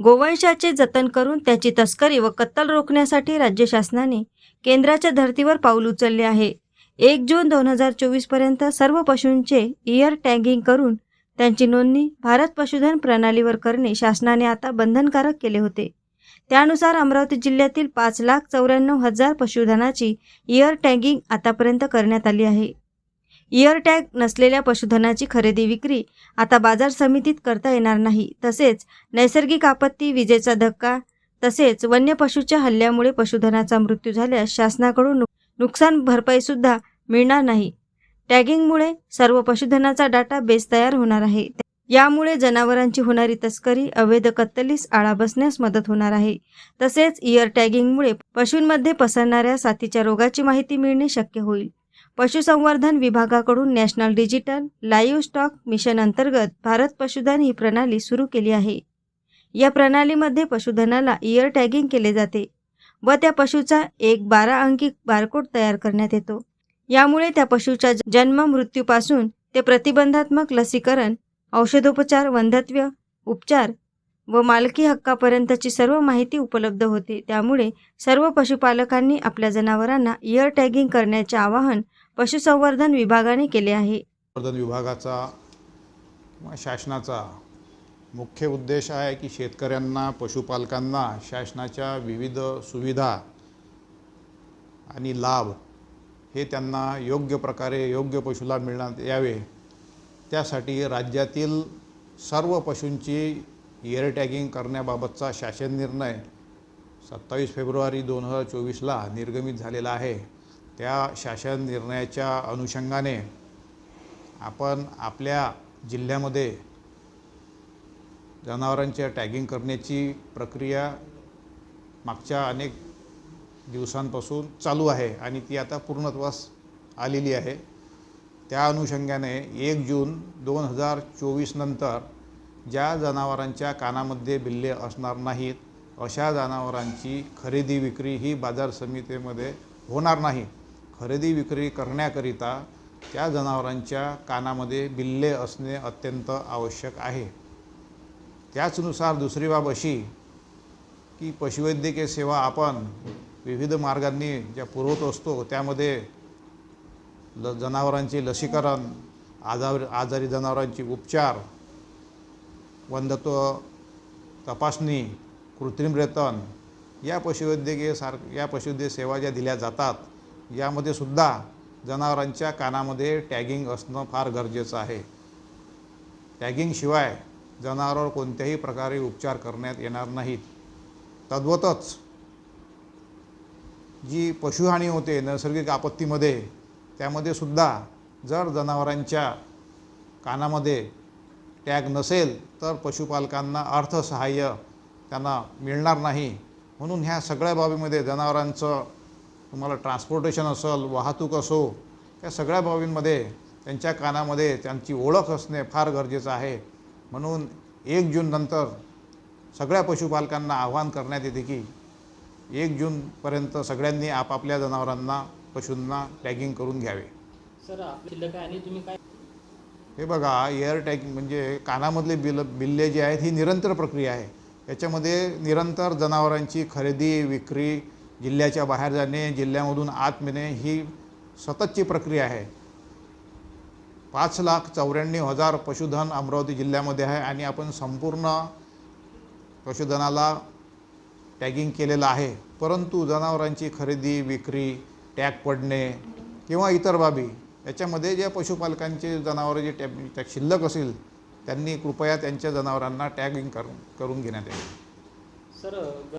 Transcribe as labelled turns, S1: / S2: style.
S1: गोवंशाचे जतन करून त्याची तस्करी व कत्तल रोखण्यासाठी राज्य शासनाने केंद्राच्या धर्तीवर पाऊल उचलले आहे. एक जून दोन हजार चोवीसपर्यंत सर्व पशूंचे इयर टॅगिंग करून त्यांची नोंदणी भारत पशुधन प्रणालीवर करणे शासनाने आता बंधनकारक केले होते. त्यानुसार अमरावती जिल्ह्यातील पाच लाख चौऱ्याण्णव हजार पशुधनाची इयर टॅगिंग आतापर्यंत करण्यात आली आहे. इयर टॅग नसलेल्या पशुधनाची खरेदी विक्री आता बाजार समितीत करता येणार नाही. तसेच नैसर्गिक आपत्ती विजेचा धक्का तसेच वन्य पशूच्या हल्ल्यामुळे पशुधनाचा मृत्यू झाल्यास शासनाकडून नुकसान भरपाईसुद्धा मिळणार नाही. टॅगिंगमुळे सर्व पशुधनाचा डाटा बेस तयार होणार आहे. यामुळे जनावरांची होणारी तस्करी अवैध कत्तलीस आळा बसण्यास मदत होणार आहे. तसेच इयर टॅगिंगमुळे पशूंमध्ये पसरणाऱ्या साथीच्या रोगाची माहिती मिळणे शक्य होईल. पशुसंवर्धन विभागाकडून national digital livestock mission अंतर्गत भारत पशुधन ही प्रणाली सुरू केली आहे. या प्रणालीमध्ये पशुधनाला इयर टॅगिंग केले जाते व त्या पशुचा एक बारा अंकी बारकोड तयार करण्यात येतो. यामुळे त्या पशुच्या जन्म मृत्यूपासून ते प्रतिबंधात्मक लसीकरण औषधोपचार वंधत्व उपचार व मालकी हक्कापर्यंतची सर्व माहिती उपलब्ध होते. त्यामुळे सर्व पशुपालकांनी आपल्या जनावरांना इयर टॅगिंग करण्याचे आवाहन पशुसंवर्धन विभागाने केले आहे.
S2: संवर्धन विभागाचा किंवा शासनाचा मुख्य उद्देश आहे की शेतकऱ्यांना पशुपालकांना शासनाच्या विविध सुविधा आणि लाभ हे त्यांना योग्य प्रकारे योग्य पशुला मिळण्यात यावे. त्यासाठी राज्यातील सर्व पशूंची इयर टॅगिंग करण्याबाबतचा शासन निर्णय सत्तावीस फेब्रुवारी दोन हजार चोवीसला निर्गमित झालेला आहे. त्या शासन निर्णयाच्या अनुषंगाने आपण आपल्या जिल्ह्यामध्ये जनावरांच्या टॅगिंग करण्याची प्रक्रिया मागच्या अनेक दिवसांपासून चालू आहे आणि ती आता पूर्णत्वास आलेली आहे. त्या अनुषंगाने एक जून दोन हजार चोवीस नंतर ज्या जनावरांच्या कानामध्ये बिल्ले असणार नाहीत अशा जनावरांची खरेदी विक्री ही बाजार समितीमध्ये होणार नाही. खरेदी विक्री करण्याकरिता त्या जनावरांच्या कानामध्ये बिल्ले असणे अत्यंत आवश्यक आहे. त्याचनुसार दुसरी बाब अशी की पशुवैद्यकीय सेवा आपण विविध मार्गांनी ज्या पुरवत असतो त्यामध्ये ल जनावरांचे लसीकरण आजार आजारी जनावरांची उपचार वंधत्व तपासणी कृत्रिम रेतन या पशुवैद्यकीय सार या पशुवैद्यकीय सेवा ज्या दिल्या जातात यामध्ये सुद्धा जनावरांच्या कानामध्ये टॅगिंग असणं फार गरजेचं आहे. टॅगिंगशिवाय जनावरावर कोणत्याही प्रकारे उपचार करण्यात येणार नाहीत. तद्वतच जी पशुहानी होते नैसर्गिक आपत्तीमध्ये त्यामध्ये सुद्धा जर जनावरांच्या कानामध्ये टॅग नसेल तर पशुपालकांना अर्थसहाय्य त्यांना मिळणार नाही. म्हणून ह्या सगळ्या बाबीमध्ये जनावरांचं तुम्हाला ट्रान्सपोर्टेशन असेल वाहतूक असो या सगळ्या बाबींमध्ये त्यांच्या कानामध्ये त्यांची ओळख असणे फार गरजेचं आहे. म्हणून एक जूननंतर सगळ्या पशुपालकांना आवाहन करण्यात येते की एक जूनपर्यंत सगळ्यांनी आपापल्या जनावरांना पशूंना टॅगिंग करून घ्यावे.
S3: सर आणि तुम्ही काय?
S2: हे बघा एअर टॅगिंग म्हणजे कानामधले बिल बिल्ले जे आहेत ही निरंतर प्रक्रिया आहे. याच्यामध्ये निरंतर जनावरांची खरेदी विक्री जिल्ह्याच्या बाहेर जाणे जिल्ह्यामधून आत मिळणे ही सततची प्रक्रिया आहे. पाच लाख चौऱ्याण्णव हजार पशुधन अमरावती जिल्ह्यामध्ये आहे आणि आपण संपूर्ण पशुधनाला टॅगिंग केलेलं आहे. परंतु जनावरांची खरेदी विक्री टॅग पडणे किंवा इतर बाबी याच्यामध्ये ज्या पशुपालकांचे जनावरं जे टॅग टॅग शिल्लक असेल त्यांनी कृपया त्यांच्या जनावरांना टॅगिंग करून करून घेण्यात यावे.
S3: सर